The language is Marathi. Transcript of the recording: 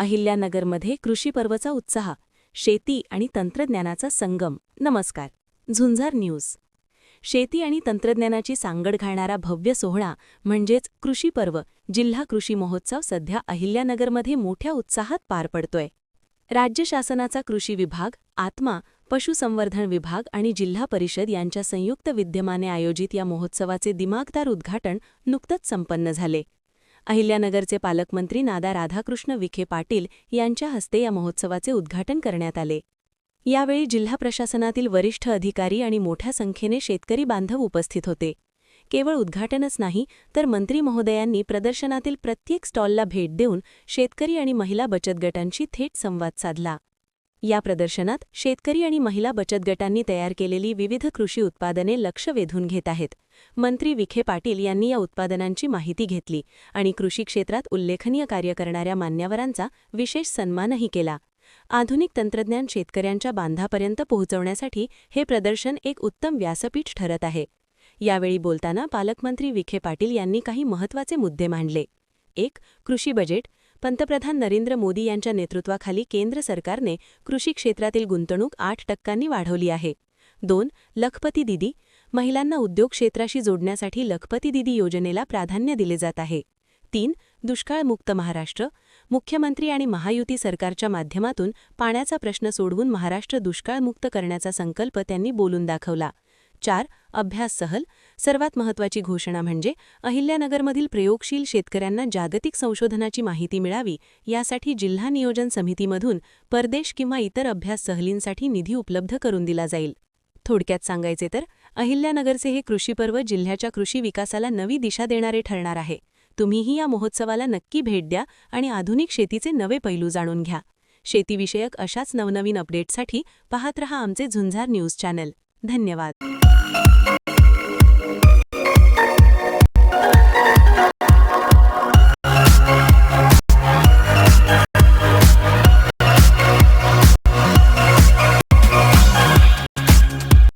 अहिल्यानगरमध्ये कृषी पर्वचा उत्साह शेती आणि तंत्रज्ञानाचा संगम. नमस्कार. झुंझार न्यूज. शेती आणि तंत्रज्ञानाची सांगड घालणारा भव्य सोहळा म्हणजेच कृषी पर्व जिल्हा कृषी महोत्सव सध्या अहिल्यानगरमध्ये मोठ्या उत्साहात पार पडतोय. राज्य शासनाचा कृषी विभाग आत्मा पशुसंवर्धन विभाग आणि जिल्हा परिषद यांच्या संयुक्त विद्यमाने आयोजित या महोत्सवाचे दिमागदार उद्घाटन नुकतंच संपन्न झाले. अहिल्यानगरचे पालकमंत्री नादा राधाकृष्ण विखे पाटील यांच्या हस्ते या महोत्सवाचे उद्घाटन करण्यात आले. यावेळी जिल्हा प्रशासनातील वरिष्ठ अधिकारी आणि मोठ्या संख्येने शेतकरी बांधव उपस्थित होते. केवळ उद्घाटनच नाही तर मंत्री महोदयांनी प्रदर्शनातील प्रत्येक स्टॉलला भेट देऊन शेतकरी आणि महिला बचत गटांशी थेट संवाद साधला. या प्रदर्शनात शेतकरी आणि महिला बचत गटांनी तयार केलेली विविध कृषी उत्पादने लक्ष वेधून घेत आहेत. मंत्री विखे पाटील यांनी या उत्पादनांची माहिती घेतली आणि कृषी क्षेत्रात उल्लेखनीय कार्य करणाऱ्या मान्यवरांचा विशेष सन्मानही केला. आधुनिक तंत्रज्ञान शेतकऱ्यांच्या बांधापर्यंत पोहोचवण्यासाठी हे प्रदर्शन एक उत्तम व्यासपीठ ठरत आहे. यावेळी बोलताना पालकमंत्री विखे पाटील यांनी काही महत्त्वाचे मुद्दे मांडले. एक कृषी बजेट. पंतप्रधान नरेंद्र मोदी यांच्या नेतृत्वाखाली केंद्र सरकारने कृषी क्षेत्रातील गुंतवणूक आठ टक्क्यांनी वाढवली आहे. दोन लखपती दिदी महिलांना उद्योग क्षेत्राशी जोडण्यासाठी लखपती दिदी योजनेला प्राधान्य दिले जात आहे. तीन दुष्काळमुक्त महाराष्ट्र मुख्यमंत्री आणि महायुती सरकारच्या माध्यमातून पाण्याचा प्रश्न सोडवून महाराष्ट्र दुष्काळमुक्त करण्याचा संकल्प त्यांनी बोलून दाखवला. चार अभ्यास सहल. सर्वात महत्त्वाची घोषणा म्हणजे अहिल्यानगरमधील प्रयोगशील शेतकऱ्यांना जागतिक संशोधनाची माहिती मिळावी यासाठी जिल्हा नियोजन समितीमधून परदेश किंवा इतर अभ्यास सहलींसाठी निधी उपलब्ध करून दिला जाईल. थोडक्यात सांगायचे तर अहिल्यानगरचे हे कृषीपर्व जिल्ह्याच्या कृषी विकासाला नवी दिशा देणारे ठरणार आहे. तुम्हीही या महोत्सवाला नक्की भेट द्या आणि आधुनिक शेतीचे नवे पैलू जाणून घ्या. शेतीविषयक अशाच नवनवीन अपडेट्ससाठी पाहत रहा आमचे झुंझार न्यूज चॅनल. धन्यवाद.